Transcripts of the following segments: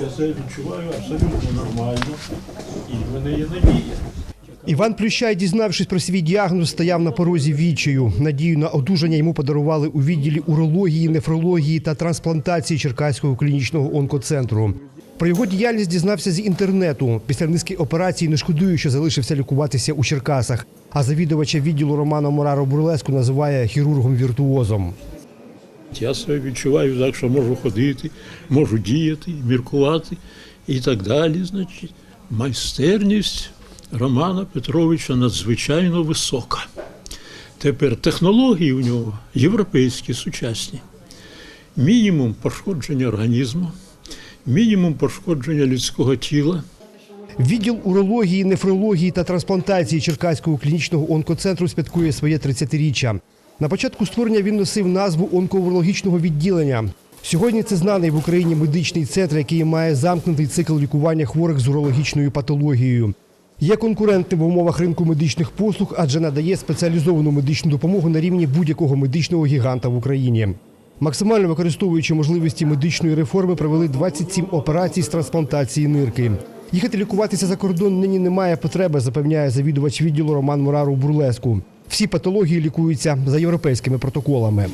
Я себе відчуваю абсолютно нормально і в мене є надія. Іван Плющай, дізнавшись про свій діагноз, стояв на порозі відчаю. Надію на одужання йому подарували у відділі урології, нефрології та трансплантації Черкаського клінічного онкоцентру. Про його діяльність дізнався з інтернету. Після низки операцій не шкодую, що залишився лікуватися у Черкасах. А завідувача відділу Романа Мораро Бурлеску називає хірургом-віртуозом. Я себе відчуваю так, що можу ходити, можу діяти, міркувати і так далі. Значить, майстерність Романа Петровича надзвичайно висока. Тепер технології у нього європейські, сучасні. Мінімум пошкодження організму, мінімум пошкодження людського тіла. Відділ урології, нефрології та трансплантації Черкаського клінічного онкоцентру святкує своє 30-річчя. На початку створення він носив назву онкоурологічного відділення. Сьогодні це знаний в Україні медичний центр, який має замкнутий цикл лікування хворих з урологічною патологією. Є конкурентним в умовах ринку медичних послуг, адже надає спеціалізовану медичну допомогу на рівні будь-якого медичного гіганта в Україні. Максимально використовуючи можливості медичної реформи, провели 27 операцій з трансплантації нирки. Їхати лікуватися за кордон нині немає потреби, запевняє завідувач відділу Роман Морару Бурлеску. Всі патології лікуються за європейськими протоколами.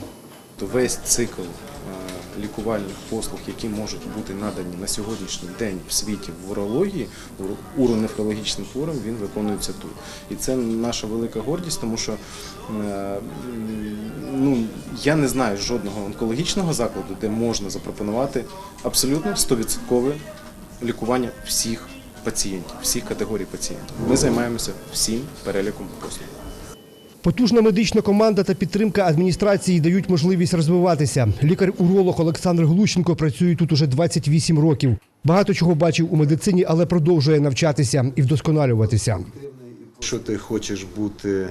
Весь цикл е, лікувальних послуг, які можуть бути надані на сьогоднішній день в світі в урології, уро- уронефрологічним хворим, він виконується тут. І це наша велика гордість, тому що е, ну, я не знаю жодного онкологічного закладу, де можна запропонувати абсолютно 100% лікування всіх пацієнтів, всіх категорій пацієнтів. Ми займаємося всім переліком послуг. Потужна медична команда та підтримка адміністрації дають можливість розвиватися. Лікар-уролог Олександр Глущенко працює тут уже 28 років. Багато чого бачив у медицині, але продовжує навчатися і вдосконалюватися. Якщо ти хочеш бути е,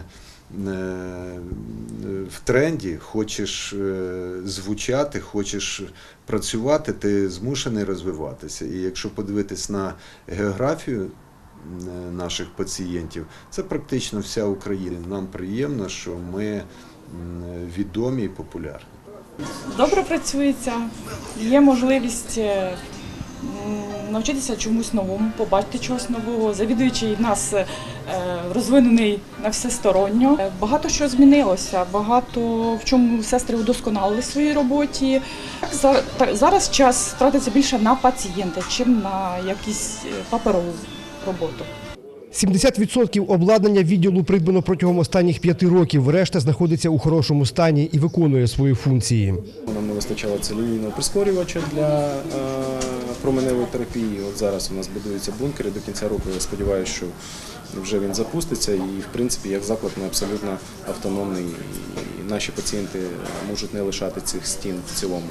в тренді, хочеш е, звучати, хочеш працювати, ти змушений розвиватися. І якщо подивитись на географію наших пацієнтів, це практично вся Україна. Нам приємно, що ми відомі і популярні. Добре працюється, є можливість е, навчитися чомусь новому, побачити чогось нового. Завідуючий нас е, розвинений на всесторонньо. Е, Багато що змінилося, багато в чому сестри удосконалили в своїй роботі. Зараз час тратиться більше на пацієнта, чим на якісь е, паперову роботу. 70% обладнання відділу придбано протягом останніх п'яти років. Решта знаходиться у хорошому стані і виконує свої функції. Нам не вистачало целюлійного прискорювача для е, променевої терапії. От зараз у нас будуються бункери. До кінця року я сподіваюся, що вже він запуститься. І в принципі, як заклад, ми абсолютно автономний. І наші пацієнти можуть не лишати цих стін в цілому.